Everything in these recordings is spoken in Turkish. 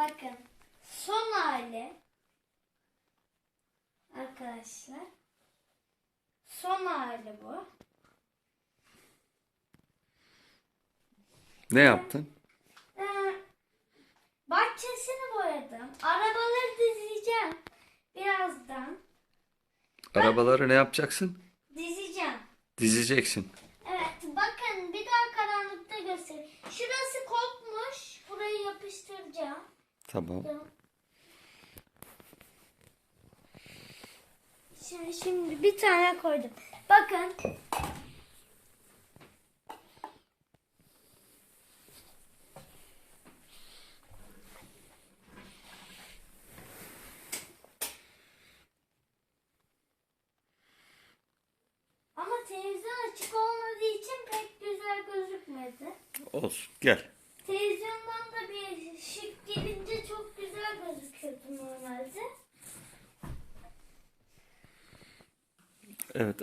Bakın son hali arkadaşlar. Son hali bu. Ne yaptın? Ee, bahçesini boyadım. Arabaları dizeceğim. Birazdan Arabaları ne yapacaksın? dizeceğim. Dizeceksin. Evet bakın bir daha karanlıkta göstereyim. Şurası kopmuş. Burayı yapıştıracağım. Tamam. Şimdi, şimdi bir tane koydum. Bakın. Ama televizyon açık olmadığı için pek güzel gözükmedi. Olsun. Gel. Televizyondan da bir ışık gelince çok güzel gözüküyordu normalde. Evet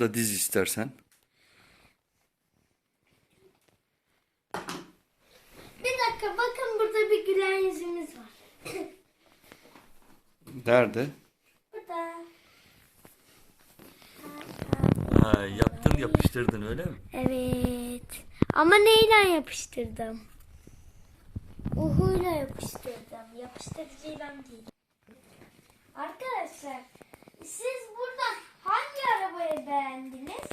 da diz istersen. Bir dakika bakın burada bir gülen yüzümüz var. Nerede? Burada. Ha, yaptın yapıştırdın öyle mi? Evet. Ama neyle yapıştırdım? Uhuyla yapıştırdım. Yapıştırıcıyla değil. Arkadaşlar siz burada arabayı beğendiniz?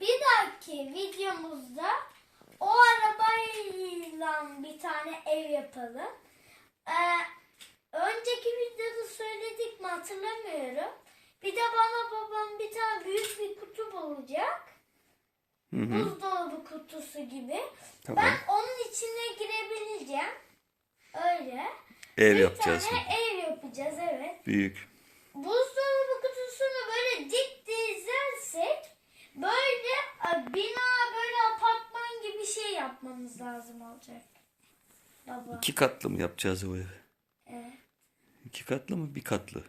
Bir dahaki videomuzda o arabayla bir tane ev yapalım. Ee, önceki videoda söyledik mi hatırlamıyorum. Bir de bana babam bir tane büyük bir kutu bulacak. Hı hı. Buzdolabı kutusu gibi. Tamam. Ben onun içine girebileceğim. Öyle. Ev bir yapacağız. tane ev yapacağız evet. Büyük. Buzdolabı kutusunu böyle dik dizersek böyle e, bina böyle apartman gibi bir şey yapmamız lazım olacak. Baba. İki katlı mı yapacağız o evi? Evet. İki katlı mı bir katlı?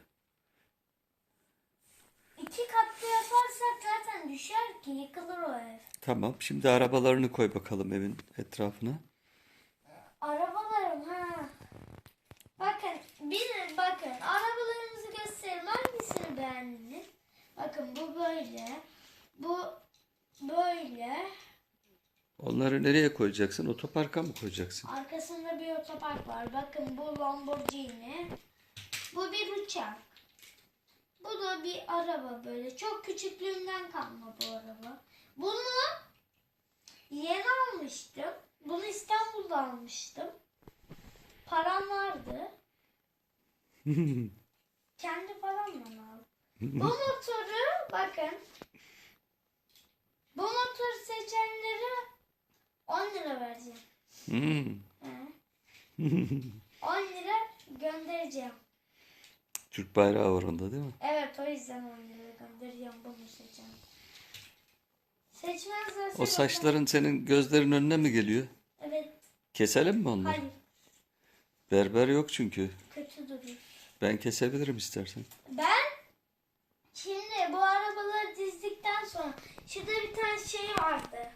İki katlı yaparsak zaten düşer ki yıkılır o ev. Tamam. Şimdi arabalarını koy bakalım evin etrafına. Arabalarım ha. Bakın bir bakın arabalarımızı gösterelim. Hangisini beğendiniz? Bakın bu böyle. Bu böyle. Onları nereye koyacaksın? Otoparka mı koyacaksın? Arkasında bir otopark var. Bakın bu Lamborghini. Bu bir uçak. Bu da bir araba böyle. Çok küçüklüğümden kalma bu araba. Bunu yeni almıştım. Bunu İstanbul'da almıştım. Param vardı. Kendi paramla aldım. Bu motoru bakın. Bu motoru seçenlere 10 lira vereceğim. Hmm. He. 10 lira göndereceğim. Türk bayrağı var onda değil mi? Evet o yüzden 10 lira göndereceğim bunu seçeceğim. Seçmezlerse O saçların senin gözlerin önüne mi geliyor? Evet. Keselim mi onları? Hayır. Berber yok çünkü. Kötü duruyor. Ben kesebilirim istersen. Ben şimdi bu arabaları dizdikten sonra şurada bir tane şey vardı.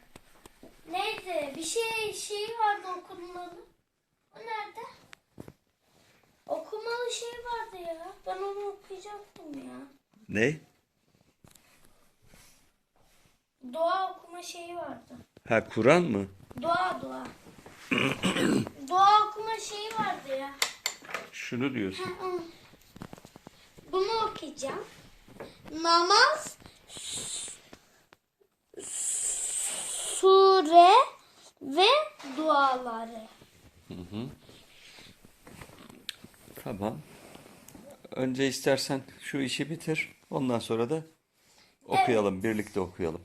Neydi? Bir şey şey vardı okumalı. O nerede? Okumalı şey vardı ya. Ben onu okuyacaktım ya. Ne? Doğa okuma şeyi vardı. Ha Kur'an mı? Doğa doğa. doğa okuma şeyi vardı ya. Şunu diyorsun. Bunu okuyacağım. Namaz sure ve duaları. Tamam. Önce istersen şu işi bitir. Ondan sonra da okuyalım. Birlikte okuyalım.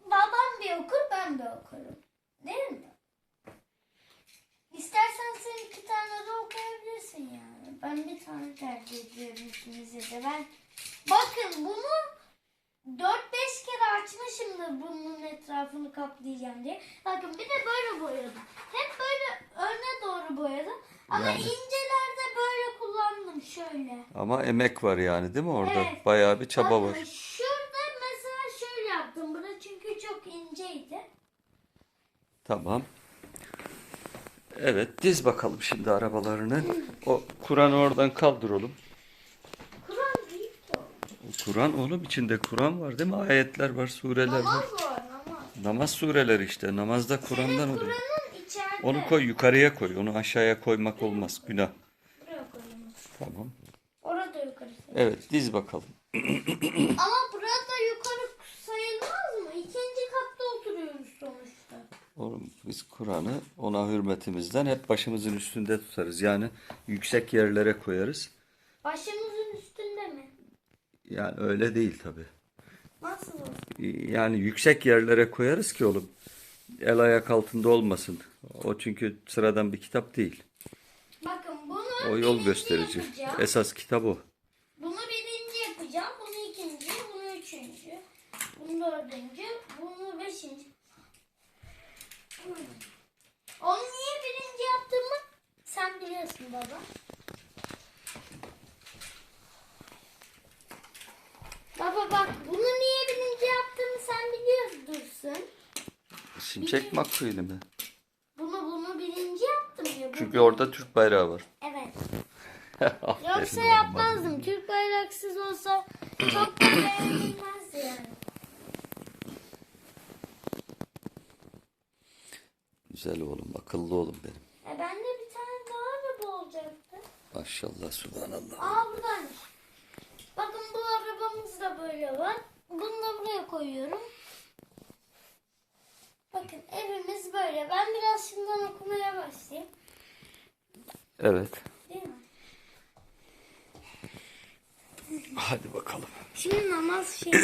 Babam bir okur, ben bir okurum. Değil mi? İstersen sen iki tane de okuyabilirsin yani. Ben bir tane tercih ediyorum ikinize de. Ben bakın bunu 4-5 kere açmışımdır bunun etrafını kaplayacağım diye. Bakın bir de böyle boyadım. Hep böyle öne doğru boyadım. Ama Yani. incelerde böyle kullandım şöyle. Ama emek var yani değil mi orada? Evet. Bayağı bir çaba Bakın var. şurada mesela şöyle yaptım. Burası çünkü çok inceydi. Tamam. Evet diz bakalım şimdi arabalarını. O Kur'an'ı oradan kaldır oğlum. Kur'an değil ki o. Kur'an oğlum içinde Kur'an var değil mi? Ayetler var, sureler var. Namaz var namaz. Namaz sureleri işte. Namazda Kur'an'dan oluyor. Kur'an'ın içeride. Onu koy yukarıya koy. Onu aşağıya koymak olmaz. Günah. Buraya koyalım. Tamam. Orada yukarı. Evet diz bakalım. Ama burada yukarı sayılmaz mı? İkinci katta oturuyoruz sonuçta. Oğlum biz Kur'an'ı ona hürmetimizden hep başımızın üstünde tutarız. Yani yüksek yerlere koyarız. Mi? Yani öyle değil tabi. Nasıl olsun? Yani yüksek yerlere koyarız ki oğlum. El ayak altında olmasın. O çünkü sıradan bir kitap değil. Bakın bunu O yol gösterici. yapacağım. Esas kitap o. Bunu birinci yapacağım. Bunu ikinci. Bunu üçüncü. Bunu dördüncü. Bunu beşinci. Onu niye birinci yaptığımı sen biliyorsun baba. Baba bak bunu niye birinci yaptığımı sen biliyorsun. Şimşek McQueen'i mi? Bunu bunu birinci yaptım ya. bu- Çünkü orada Türk bayrağı var. Evet. Aferin Yoksa oğlum, yapmazdım. Türk bayraksız olsa çok da beğenilmezdi yani. Güzel oğlum, akıllı oğlum benim. E bende bir tane daha araba olacaktı. Maşallah, subhanallah. Aa buradaymış. Bakın bu arabamız da böyle var. Bunu da buraya koyuyorum. Bakın evimiz böyle. Ben biraz şimdiden okumaya başlayayım. Evet. Değil mi? Hadi bakalım. Şimdi namaz şey.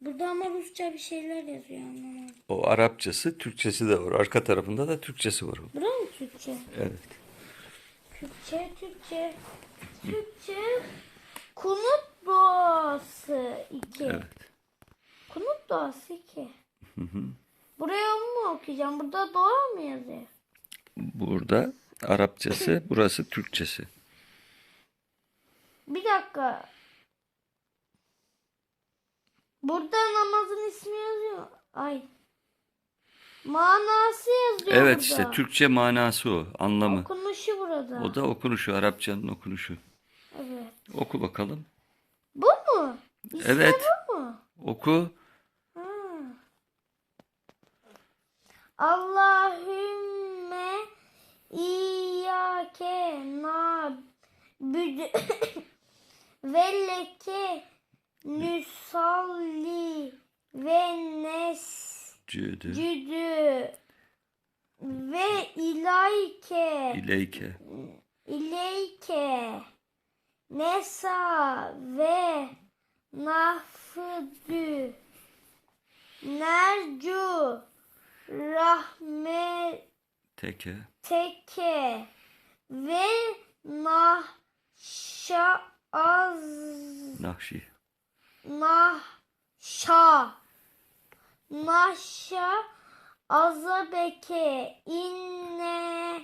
Burada ama Rusça bir şeyler yazıyor anlamadım. O Arapçası, Türkçesi de var. Arka tarafında da Türkçesi var. Bura mı Türkçe? Evet. Türkçe, Türkçe, Türkçe. Kunut duası 2. Evet. Kunut duası 2. Buraya mı okuyacağım? Burada dua mı yazıyor? Burada Arapçası, burası Türkçesi. Bir dakika. Burada namazın ismi yazıyor. Ay. Manası yazıyor Evet burada. işte Türkçe manası o, anlamı. Okunuşu burada. O da okunuşu, Arapçanın okunuşu. Evet. Oku bakalım. İsmi Evet. bu? Oku. Allahümme İyyâke na'budu ve leke nüsalli ve nescüdü Cüdü ve ilayke ileyke. İleyke Nesa ve Nahfıdü Nercu. Rahmeteke. Teke. ve Nahşa az. Nahşi. Nahşa. Nahşa Azabeke. İnne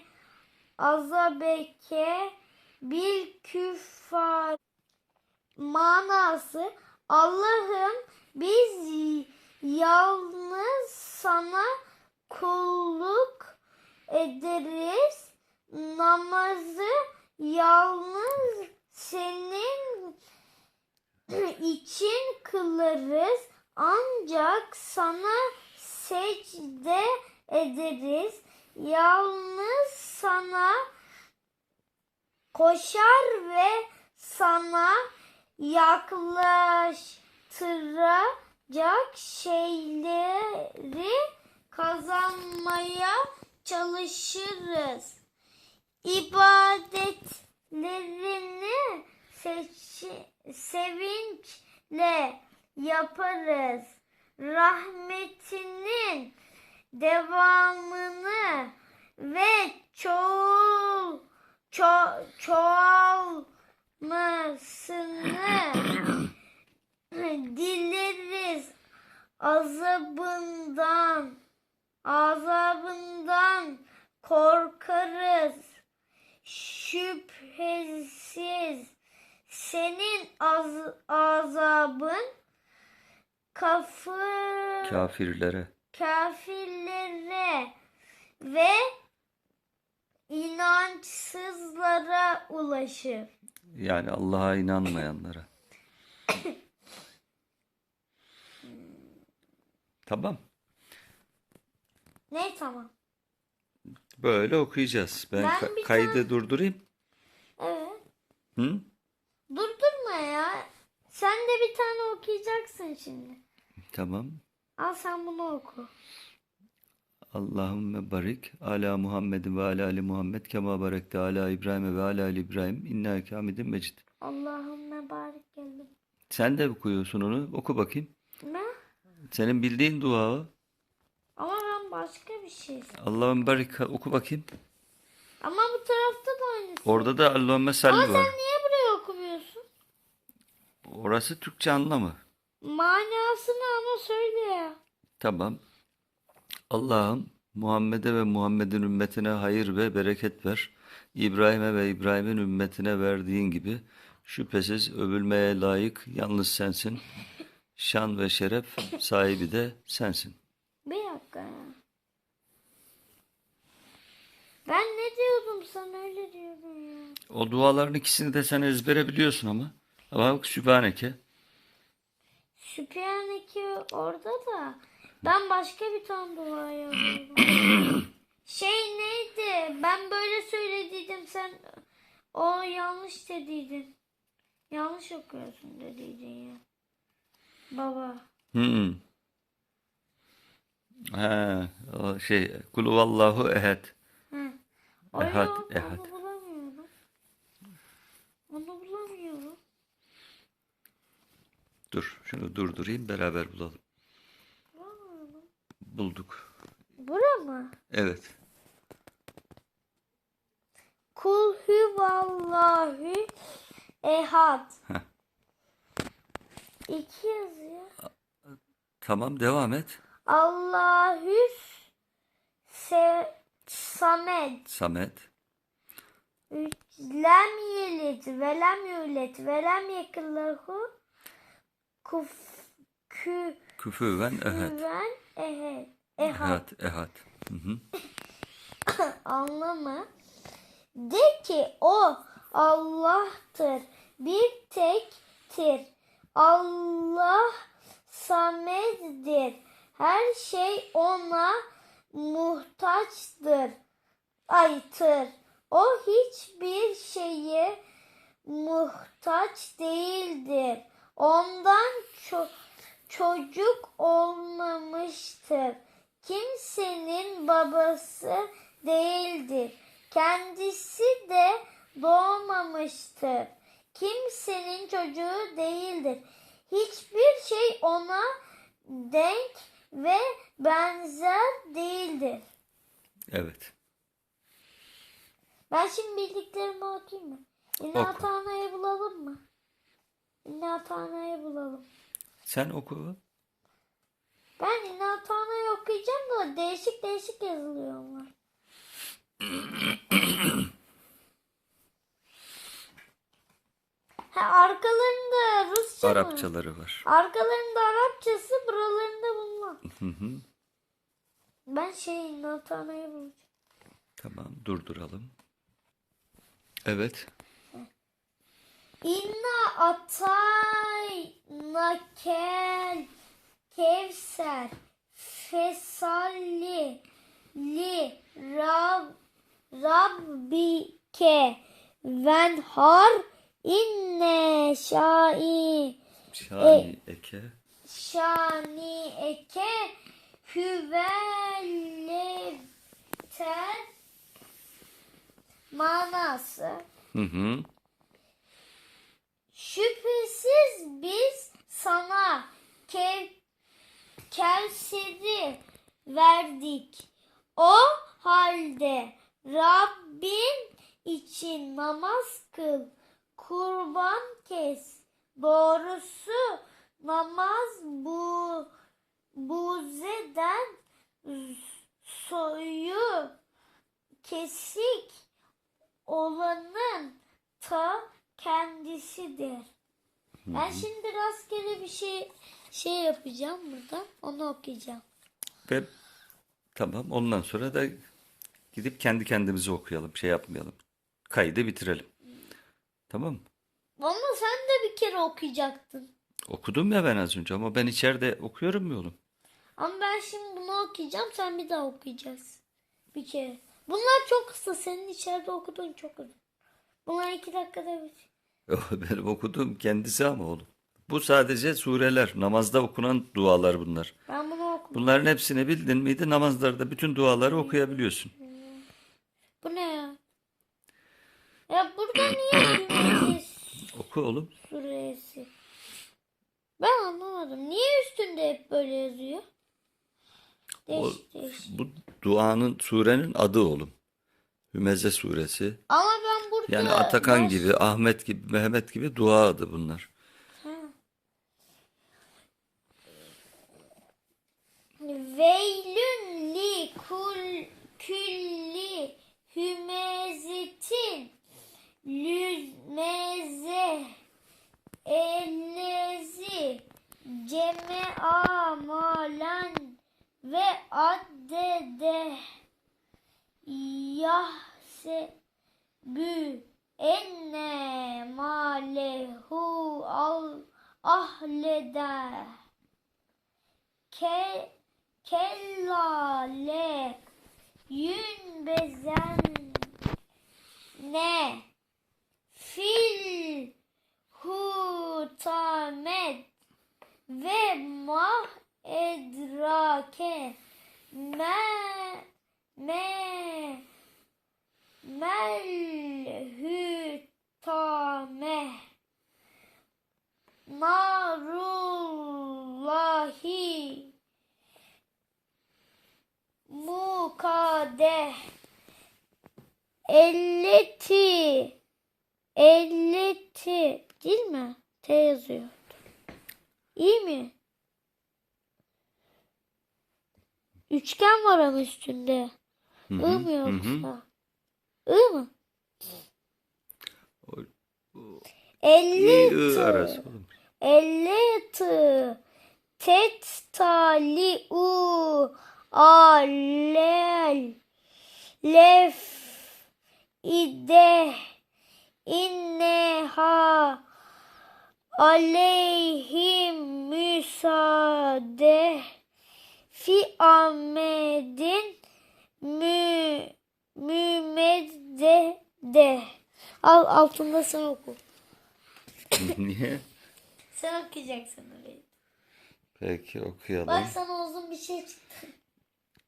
Azabeke. Bil küffar manası. Allah'ım biz yalnız sana kulluk ederiz. Namazı yalnız senin için kılarız. Ancak sana secde ederiz. Yalnız sana koşar ve sana yaklaştıracak şeyleri kazanmaya çalışırız. İbadetlerini sevinçle yaparız. Rahmetinin devamını ve çoğul ço- çoğalmasını dileriz azabından azabından korkarız şüphesiz senin az- azabın kafir Kafirlere. kafirlere ve inançsızlara ulaşır. Yani Allah'a inanmayanlara. Tamam. Ne tamam. Böyle okuyacağız. Ben, Ben ka- kaydı tane- durdurayım. Evet. Hı? Durdurma ya. Sen de bir tane okuyacaksın şimdi. Tamam. Al sen bunu oku. Allahümme barik ala Muhammedin ve ala ali Muhammed kema barekte ala İbrahim ve ala ali İbrahim inneke hamidin mecid. Allahümme barik geldim. Sen de okuyorsun onu. Oku bakayım. Ne? Senin bildiğin dua o. Ama ben başka bir şey. Allahümme barik oku bakayım. Ama bu tarafta da aynısı. Orada da Allahümme salli Ama var. sen niye buraya okumuyorsun? Orası Türkçe anlamı. Manasını ama söyle ya. Tamam. Allah'ım Muhammed'e ve Muhammed'in ümmetine hayır ve bereket ver. İbrahim'e ve İbrahim'in ümmetine verdiğin gibi şüphesiz övülmeye layık yalnız sensin. Şan ve şeref sahibi de sensin. Bir dakika ya. Ben ne diyordum sen öyle diyordun ya. O duaların ikisini de sen ezbere biliyorsun ama. Ama bak Sübhaneke. Sübhaneke orada da ben başka bir tane dua yazıyorum. şey neydi? Ben böyle söylediydim sen o yanlış dediydin. Yanlış okuyorsun dediydin ya. Baba. Hmm. Ha, o şey Kul huvallahu ehad. Hı. Ehad, ehad. onu bulamıyorum. Onu bulamıyorum. Dur, şunu durdurayım beraber bulalım. Bulduk. Bura mı? Evet. Kul huvallahu ehad. Heh. İki yazıyor. Tamam devam et. Allahü se. Samet. Üç, Lem yelit ve lem yulet ve lem yekillahu kuf kü Küfüven ehad. güven Hı hı. anlamı de ki o Allah'tır. Bir tektir. Allah sameddir. Her şey ona muhtaçtır. Aytır o hiçbir şeye muhtaç değildir. Ondan ço- çocuk olmamıştır kimsenin babası değildir. Kendisi de doğmamıştır. Kimsenin çocuğu değildir. Hiçbir şey ona denk ve benzer değildir. Evet. Ben şimdi bildiklerimi okuyayım mı? İnna Oku. Bulalım mı? İnna Atana'yı bulalım. Sen oku. Ben İnna Atana'yı okuyacağım da değişik değişik yazılıyor onlar. Ha, arkalarında Rusça mı? Arapçaları var. Arkalarında Arapçası, buralarında bunlar. Hı hı. Ben şey Natana'yı bulacağım. Tamam durduralım. Evet. İnna atayna kel kevser fesalli li rab rabbike venhar inne şai Şani eke. şani eke hüvelleter manası. Hı hı. Şüphesiz biz sana kev Kevser'i verdik. O halde Rabbin için namaz kıl, kurban kes. Doğrusu namaz bu buzeden soyu kesik olanın ta kendisidir. Ben şimdi rastgele bir şey şey yapacağım burada. Onu okuyacağım. Ve tamam ondan sonra da gidip kendi kendimize okuyalım. Şey yapmayalım. Kaydı bitirelim. Tamam mı? Ama sen de bir kere okuyacaktın. Okudum ya ben az önce ama ben içeride okuyorum mu oğlum? Ama ben şimdi bunu okuyacağım. Sen bir daha okuyacaksın. Bir kere. Bunlar çok kısa. Senin içeride okuduğun çok uzun. Bunlar iki dakikada bitiyor. Benim okuduğum kendisi ama oğlum. Bu sadece sureler. Namazda okunan dualar bunlar. Ben bunu okudum. Bunların hepsini bildin miydi? Namazlarda bütün duaları okuyabiliyorsun. Bu ne ya? Ya burada niye Hümeyye Oku oğlum. suresi? Ben anlamadım. Niye üstünde hep böyle yazıyor? O, Değişik değişik. bu duanın surenin adı oğlum. Hümeze suresi. Ama ben burada Yani Atakan gibi, Ahmet gibi, Mehmet gibi dua adı bunlar. Üçgen var ama üstünde. Hı I hı, mı hı hı. yoksa? I mı? O- o- Elli İ, ı tı. arası oğlum. Elli tı. Tet tali u. Alel. Lef. İde. İnneha. Aleyhim müsaade. Fi Ahmedin mü mümedde de. Al altında sen oku. Niye? Sen okuyacaksın orayı. Peki okuyalım. Bak sana uzun bir şey çıktı.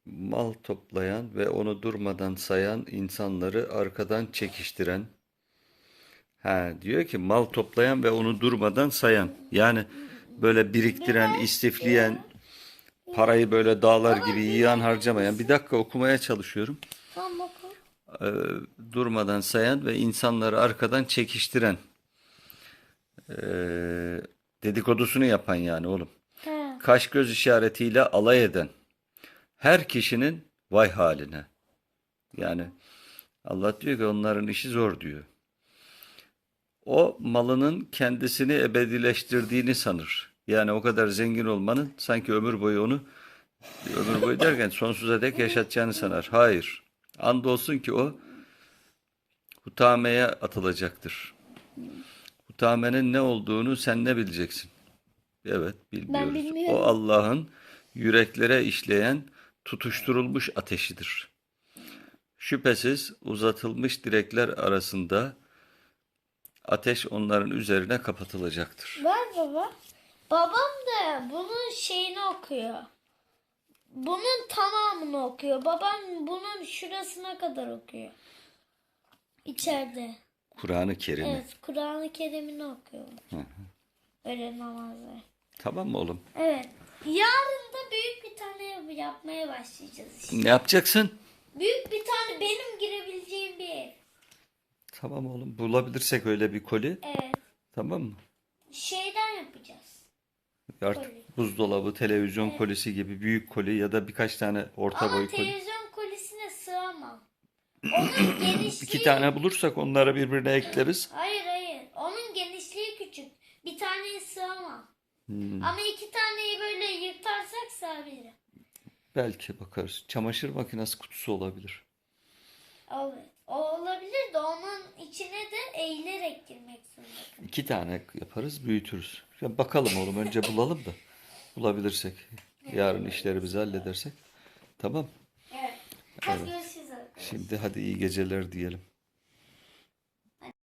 Mal toplayan ve onu durmadan sayan insanları arkadan çekiştiren. Ha, diyor ki mal toplayan ve onu durmadan sayan. Yani böyle biriktiren, istifleyen, parayı böyle dağlar gibi yiyen harcamayan. Bir dakika okumaya çalışıyorum. Ee, durmadan sayan ve insanları arkadan çekiştiren. Ee, dedikodusunu yapan yani oğlum. Kaş göz işaretiyle alay eden her kişinin vay haline. Yani Allah diyor ki onların işi zor diyor. O malının kendisini ebedileştirdiğini sanır. Yani o kadar zengin olmanın sanki ömür boyu onu ömür boyu derken sonsuza dek yaşatacağını sanar. Hayır. Andolsun ki o hutameye atılacaktır. Hutamenin ne olduğunu sen ne bileceksin? Evet, bilmiyoruz. bilmiyorum. O Allah'ın yüreklere işleyen tutuşturulmuş ateşidir. Şüphesiz uzatılmış direkler arasında ateş onların üzerine kapatılacaktır. Ver baba. Babam da bunun şeyini okuyor. Bunun tamamını okuyor. Babam bunun şurasına kadar okuyor. İçeride. Kur'an-ı Kerim'i. Evet. Kur'an-ı Kerim'ini okuyor. Öyle namazlar. Tamam mı oğlum? Evet. Yarın da büyük bir tane ev yapmaya başlayacağız işte. Ne yapacaksın? Büyük bir tane benim girebileceğim bir ev. Tamam oğlum. Bulabilirsek öyle bir koli. Evet. Tamam mı? Şeyden yapacağız. Artık buzdolabı, televizyon kolisi gibi büyük koli ya da birkaç tane orta Ama boy koli. televizyon kolisine sığamam. Onun genişliği... İki tane bulursak onları birbirine ekleriz. Hayır hayır. Onun genişliği küçük. Bir taneye sığamam. Hmm, Ama iki taneyi böyle yırtarsak sığabilirim. belki bakarız. Çamaşır makinesi kutusu olabilir. Evet. O olabilir de onun içine de eğilerek girmek zorunda. İki tane yaparız, büyütürüz. Ya bakalım oğlum önce bulalım da bulabilirsek. Yarın işlerimizi halledersek. Tamam. Evet. Hadi görüşürüz arkadaşlar. Şimdi hadi iyi geceler diyelim.